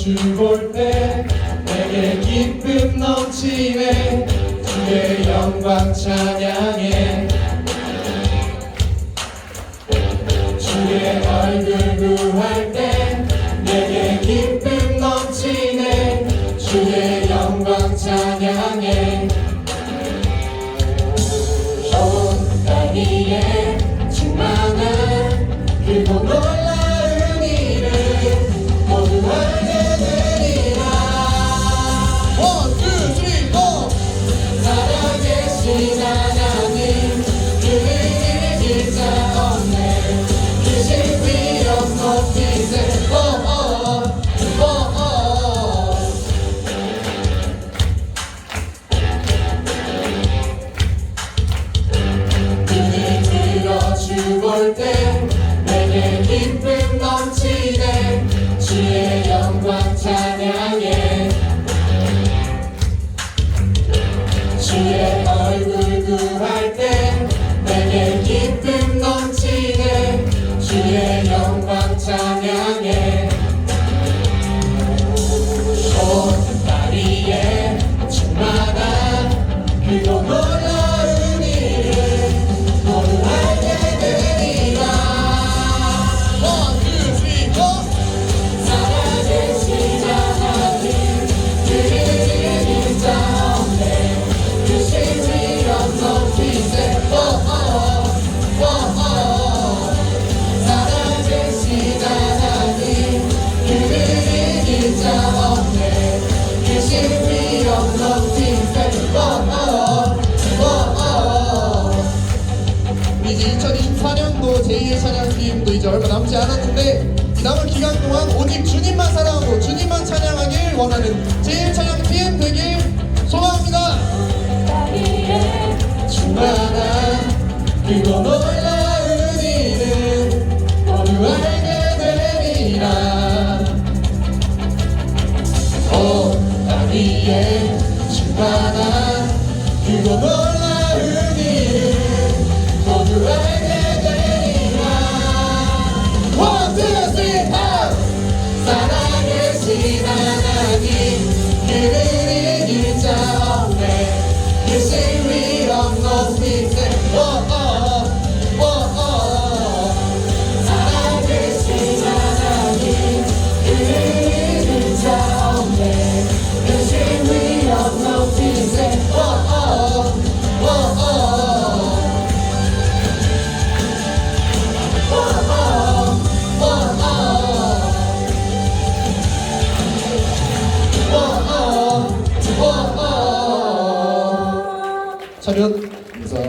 들어 주볼 때 내게 기쁨 넘치네. 주의 영광 찬양 때 내게 기쁨 넘치네 주의 영광 찬양해 주의 얼굴 구할 때 내게 기쁨 넘치네 주의 영광 찬양해 온 다리에 충만한 그고 이제 2024년도 제2의 찬양 주임도 이제 얼마 남지 않았는데 이 남은 기간 동안 오직 주님만 사랑하고 주님만 찬양하길 원하는 제1 찬양 팀 되길 소망합니다. 충만한 그고 놀라운 일을 모두 알게 되리라 온땅 위에 충만한 그고 놀라운 일을 모 салют за